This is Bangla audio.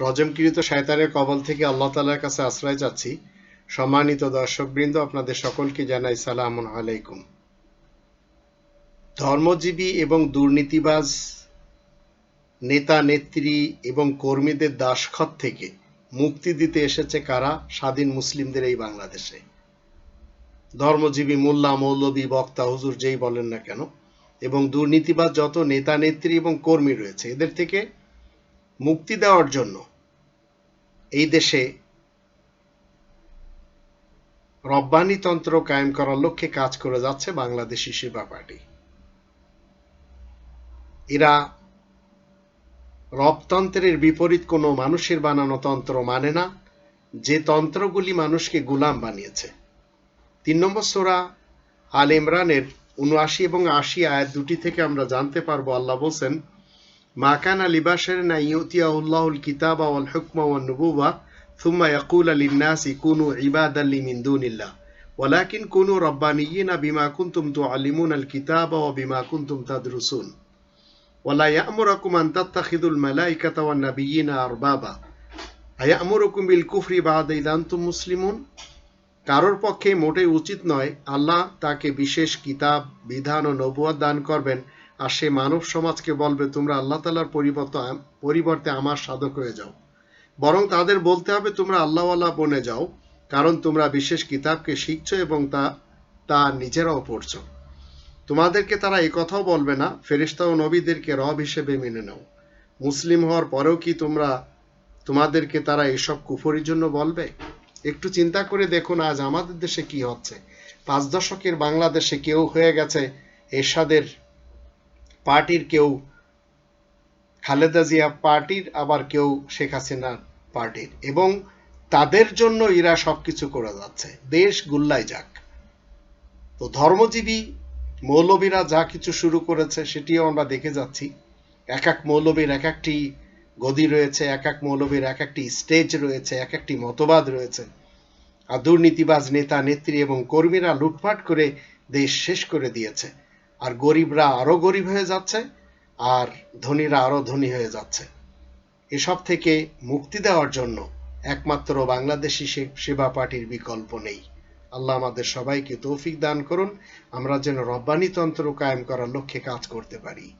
রজমকৃত কবল থেকে আল্লাহ তালার কাছে আশ্রয় চাচ্ছি। সম্মানিত দর্শকবৃন্দ, আপনাদের সকলকে জানাই সালাম আলাইকুম। ধর্মজীবী এবং দুর্নীতিবাজ নেতা, নেত্রী এবং কর্মীদের দাসখত থেকে মুক্তি দিতে এসেছে কারা? স্বাধীন মুসলিমদের এই বাংলাদেশে। ধর্মজীবী মোল্লা, মৌলবী, বক্তা, হুজুর যেই বলেন না কেন এবং দুর্নীতিবাজ যত নেতা, নেত্রী এবং কর্মী রয়েছে, এদের থেকে মুক্তি দেওয়ার জন্য এই দেশে রব্বানিতন্ত্র কায়েম করার লক্ষ্যে কাজ করে যাচ্ছে বাংলাদেশি সেবা পার্টি। এরা রবতন্ত্রের বিপরীত কোনো মানুষের বানানো তন্ত্র মানে না, যে তন্ত্রগুলি মানুষকে গুলাম বানিয়েছে। তিন নম্বর সোরা আল ইমরানের উনআশি এবং আশি আয়াত দুটি থেকে আমরা জানতে পারবো আল্লাহ বলছেন মাকানা লিবাসের না ইউতিয়াউল্লাহুল কিতাবা ওয়াল হুকমা ওয়ান নুবুওয়া ثم يقول للناس كونوا عبادا لي من دون الله ولكن كونوا ربانيين بما كنتم تعلمون الكتاب وبما كنتم تدرسون ولا يأمركم أن تتخذوا الملائكة والنبيين أربابا أيأمركم بالكفر بعد إذا أنتم مسلمون কারোর পক্ষে মোটেই উচিত নয়, আল্লাহ তাকে বিশেষ কিতাব, বিধান ও নবুয়াদ দান করবেন। আর সে মানব সমাজকে বলবে, তোমরা আল্লাহ তালার পরিবর্তে পরিবর্তে আমার সাধক হয়ে যাও। বরং তাদের বলতে হবে, তোমরা আল্লাহওয়ালা বনে যাও, কারণ তোমরা বিশেষ কিতাবকে শিখছো এবং তা তা নিজেরাও পড়ছো। তোমাদেরকে তারা এই কথাও বলবে না ফেরিস্তা ও নবীদেরকে রব হিসেবে মেনে নাও। মুসলিম হওয়ার পরেও কি তোমরা, তোমাদেরকে তারা এসব কুফরির জন্য বলবে? একটু চিন্তা করে দেখুন আজ আমাদের দেশে কি হচ্ছে। পাঁচ দশকের বাংলাদেশে কেউ হয়ে গেছে, এরশাদের পার্টির কেউ, খালেদা জিয়া পার্টির, আবার কেউ শেখ হাসিনা পার্টির। এবং তাদের জন্য এরা সবকিছু করে যাচ্ছে। দেশ গুল্লাই যাক। তো ধর্মজীবী মৌলবীরা যা কিছু শুরু করেছে, সেটিও আমরা দেখে যাচ্ছি। এক এক মৌলবীর এক একটি গদি রয়েছে, এক এক মৌলবীর এক একটি স্টেজ রয়েছে, এক একটি মতবাদ রয়েছে। আর দুর্নীতিবাজ নেতা, নেত্রী এবং কর্মীরা লুটপাট করে দেশ শেষ করে দিয়েছে। আর গরিবরা আরও গরিব হয়ে যাচ্ছে, আর ধনীরা আরও ধনী হয়ে যাচ্ছে। এসব থেকে মুক্তি দেওয়ার জন্য একমাত্র বাংলাদেশি সেবা পার্টির বিকল্প নেই। আল্লাহ আমাদের সবাইকে তৌফিক দান করুন। আমরা যেন রব্বানি তন্ত্র কায়েম করার লক্ষ্যে কাজ করতে পারি।